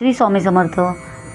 श्री स्वामी समर्थ.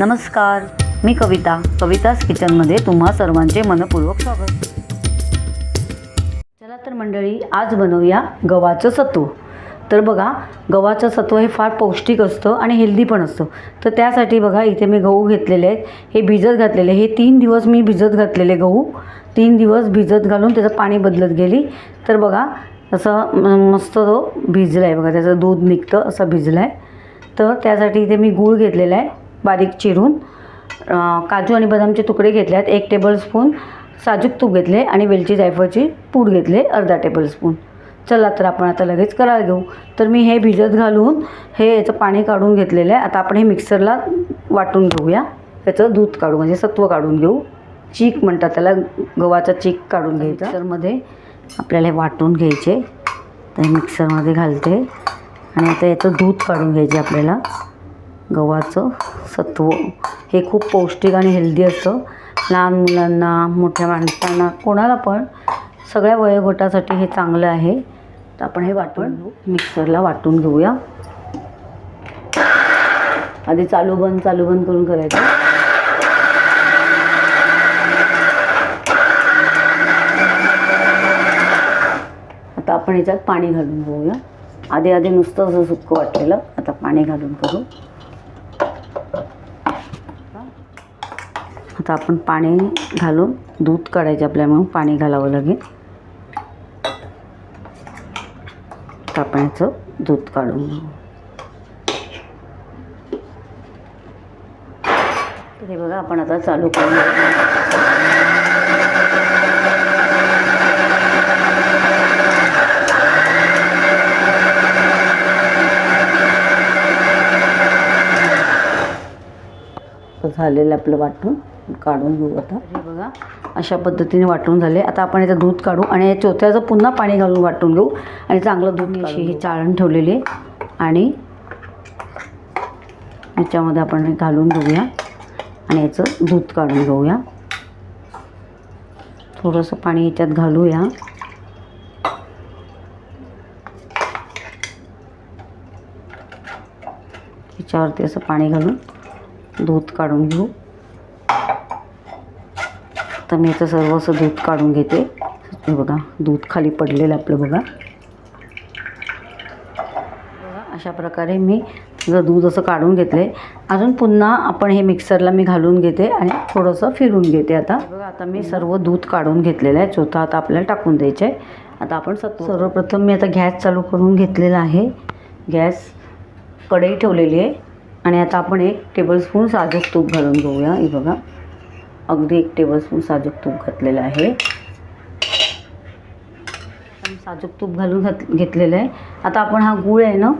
नमस्कार. मी कविता. कविताच किचनमध्ये तुम्हा सर्वांचे मनपूर्वक स्वागत. चला तर मंडळी आज बनवूया गव्हाचं सत्व. तर बघा गव्हाचं सत्व हे फार पौष्टिक असतं आणि हेल्दी पण असतं. तर त्यासाठी बघा इथे मी गहू घेतलेले आहेत. हे भिजत घातलेले. हे तीन दिवस मी भिजत घातलेले गहू. तीन दिवस भिजत घालून त्याचं पाणी बदलत गेली. तर बघा असं मस्त तो भिजला आहे बघा त्याचं दूध निघतं असं भिजलं आहे तर त्यासाठी इथे मी गूळ घेतलेला आहे बारीक चिरून. काजू आणि बदामचे तुकडे घेतले आहेत एक टेबलस्पून साजूक तूप घेतले आणि वेलची जायफळची पूड घेतले अर्धा टेबलस्पून चला तर आपण आता लगेच करायला घेऊ. तर मी हे भिजत घालून हे याचं पाणी काढून घेतलेलं आहे. आता आपण हे मिक्सरला वाटून घेऊया. याचं दूध काढू म्हणजे सत्व काढून घेऊ. चीक म्हणतात त्याला गव्हाचा चीक काढून घ्यायचा. मिक्सरमध्ये आपल्याला हे वाटून घ्यायचे. तर मिक्सरमध्ये घालते. आणि आता याचं दूध काढून घ्यायचे आपल्याला. गव्हाचं सत्व. हे खूप पौष्टिक आणि हेल्दी असतं. लहान मुलांना मोठ्या माणसांना कोणाला पण सगळ्या वयोगटासाठी हे चांगलं आहे. तर आपण हे वाटून मिक्सरला वाटून घेऊया. आधी चालू बंद चालू बंद करून करायचं. आता आपण याच्यात पाणी घालून घेऊया. आधी आधी नुसतं असं सुक्कं वाटलेलं. आता पाणी घालून करू. आता आपण पाणी घालून दूध काढायचे आपल्या म्हणून पाणी घालावं लागेल. आता आपण याचं दूध काढून. घेऊ तर हे बघा आपण आता चालू करू. झालेलं आपलं वाटून. काढून घेऊ आता. हे बघा अशा पद्धतीने वाटून झाले. आता आपण याचं दूध काढू आणि या चोथ्याचं पुन्हा पाणी घालून वाटून घेऊ. आणि चांगलं दूध अशी ही चाळण ठेवलेली आहे. आणि याच्यामध्ये आपण घालून घेऊया. आणि याचं दूध काढून घेऊया. थोडंसं पाणी याच्यात घालूया. याच्यावरती असं पाणी घालून. दूध काढून घेऊ. तर मी याचं सर्व असं दूध काढून घेते. हे बघा दूध खाली पडलेलं आपलं बघा. बघा अशा प्रकारे मी जर दूध असं काढून घेतलं आहे अजून पुन्हा आपण हे मिक्सरला मी घालून घेते आणि थोडंसं फिरून घेते आता. बघा आता मी सर्व दूध काढून घेतलेलं आहे. चौथा आता आपल्याला टाकून द्यायचं आहे आता आपण सत सर्वप्रथम मी आता गॅस चालू करून घेतलेला आहे. गॅस कढई ठेवलेली आहे. आणि आता आपण एक टेबलस्पून साजूक तूप घालून घेऊया. हे बघा. अगदी एक टेबलस्पून साजूक तूप घातलेलं आहे. साजूक तूप घालून घात घेतलेलं आहे. आता आपण हा गूळ आहे ना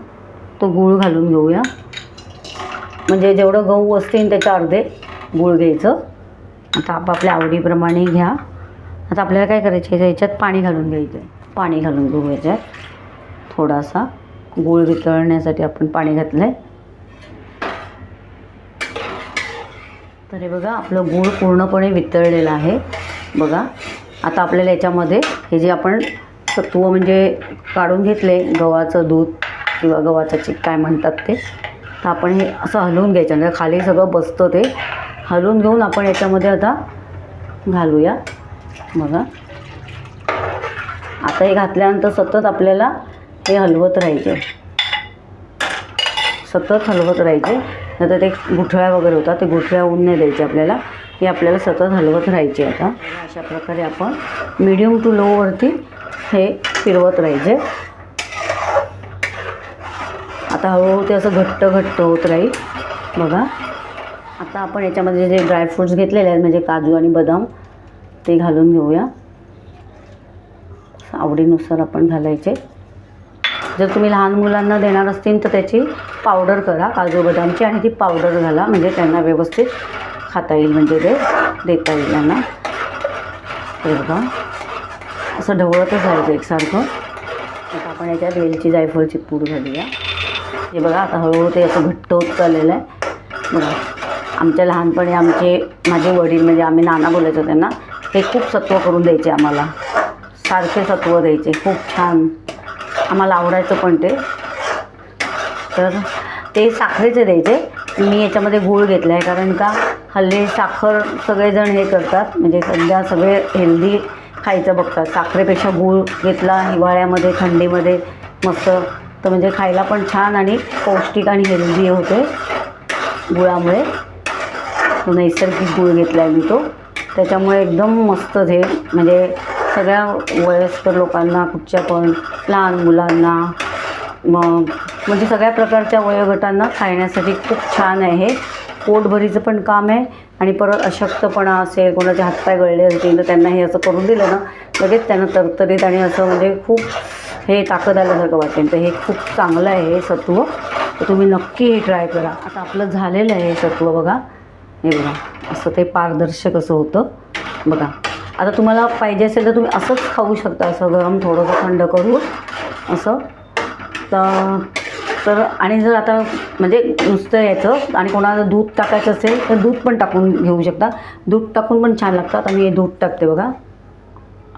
तो गूळ घालून घेऊया. म्हणजे जेवढं गहू असतील त्याच्या अर्धे गूळ घ्यायचं. आता आपापल्या आवडीप्रमाणे घ्या. आता आपल्याला काय करायचं आहे? याच्यात पाणी घालून घ्यायचं आहे पाणी घालून घेऊ याच्यात थोडासा गूळ वितळण्यासाठी आपण पाणी घातलं आहे तर हे बघा आपलं गूळ पूर्णपणे वितळलेलं आहे. बघा आता आपल्याला याच्यामध्ये हे जे आपण सत्व म्हणजे काढून घेतले गव्हाचं दूध किंवा गव्हाचं चिक काय म्हणतात ते तर आपण हे असं हलवून घ्यायचं. म्हणजे खाली सगळं बसतं ते. हलवून घेऊन आपण याच्यामध्ये आता घालूया. बघा. आता हे घातल्यानंतर सतत आपल्याला हे हलवत राहायचे. सतत हलवत राहायचे. नंतर ते गुठळ्या वगैरे होतात ते गुठळ्या होऊन नाही द्यायचे आपल्याला. हे आपल्याला सतत हलवत राहायचे आता. अशा प्रकारे आपण मिडियम टू लोवरती हे फिरवत राहायचे. आता हळूहळू ते असं घट्ट घट्ट होत राहील. बघा. आता आपण याच्यामध्ये जे ड्रायफ्रूट्स घेतलेले आहेत म्हणजे काजू आणि बदाम ते घालून घेऊया. आवडीनुसार आपण घालायचे. जर तुम्ही लहान मुलांना देणार असतील तर त्याची पावडर करा काजू बदामची आणि ती पावडर घाला. म्हणजे त्यांना व्यवस्थित खाता येईल म्हणजे ते देता येईल त्यांना. हे बघा. असं ढवळतच राहायचं एकसारखं. आता आपण याच्यात वेलची जायफळची पूड घालूया. हे बघा आता हळूहळू ते असं घट्ट होत चाललेलं आहे. बघा. आमच्या लहानपणी आमचे माझे वडील म्हणजे आम्ही नाना बोलायचो त्यांना हे खूप सत्व करून द्यायचे आम्हाला. सारखे सत्व द्यायचे. खूप छान. आम्हाला आवडायचं पण ते. तर ते साखरेचे द्यायचे. मी याच्यामध्ये गूळ घेतला आहे कारण का हल्ली साखर सगळेजण हे करतात. म्हणजे सध्या सगळे हेल्दी खायचं बघतात. साखरेपेक्षा गूळ घेतला हिवाळ्यामध्ये थंडीमध्ये मस्त. तर म्हणजे खायला पण छान आणि पौष्टिक आणि हेल्दी होते गुळामुळे. नैसर्गिक गूळ घेतला आहे मी तो. त्याच्यामुळे एकदम मस्त हे म्हणजे सगळ्या वयस्कर लोकांना कुठच्या पण लहान मुलांना मग म्हणजे सगळ्या प्रकारच्या वयोगटांना खाण्यासाठी खूप छान आहे हे. पोटभरीचं पण काम आहे आणि परत अशक्तपणा असेल कोणाचे हातपाय गळले असतील तर त्यांना हे असं करून दिलं ना लगेच त्यांना तरतरीत आणि असं म्हणजे खूप हे ताकद आल्यासारखं वाटेल तर हे खूप चांगलं आहे हे सत्व. तर तुम्ही नक्की हे ट्राय करा. आता आपलं झालेलं आहे हे सत्व बघा. हे बघा असं ते पारदर्शक असं होतं. बघा. आता तुम्हाला पाहिजे असेल तर तुम्ही असंच खाऊ शकता असं गरम थोडंसं थंड करून असं. तर तर आणि जर आता म्हणजे नुसतं यायचं आणि कोणाला दूध टाकायचं असेल तर दूध पण टाकून घेऊ शकता. दूध टाकून पण छान लागतात आणि हे दूध टाकते बघा.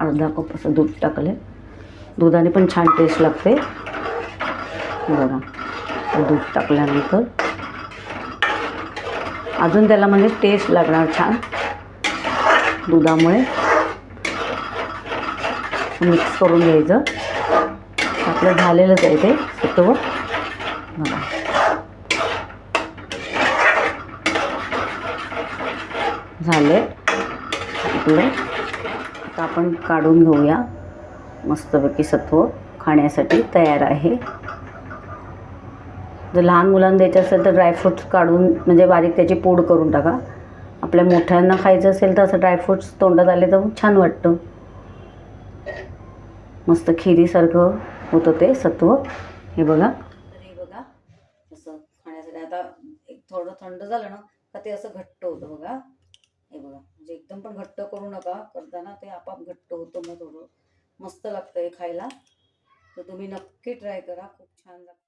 अर्धा कप असं दूध टाकले. दुधाने पण छान टेस्ट लागते. बघा. दूध टाकल्यानंतर अजून त्याला म्हणजे टेस्ट लागणार छान. दुधामुळे. मिक्स करून घ्यायचं. आपलं झालेलंच आहे ते सत्व बघा. झाले आपलं. आता आपण काढून घेऊया. मस्तपैकी सत्व खाण्यासाठी तयार आहे. जर लहान मुलांना द्यायचं असेल तर ड्रायफ्रूट्स काढून म्हणजे बारीक त्याची पूड करून टाका. आपल्या मोठ्यांना खायचं असेल तर असं ड्रायफ्रूट्स तोंडात आले तर छान वाटतं. मस्त खिरीसारखं होतं ते सत्व. हे बघा. तर हे बघा असं खाण्यासाठी. आता एक थोडं थंड झालं ना का ते असं घट्ट होतं बघा. हे बघा म्हणजे एकदम पण घट्ट करू नका. करताना ते आपाप घट्ट होतं मग थोडं मस्त लागतं हे खायला. तर तुम्ही नक्की ट्राय करा. खूप छान लागतं.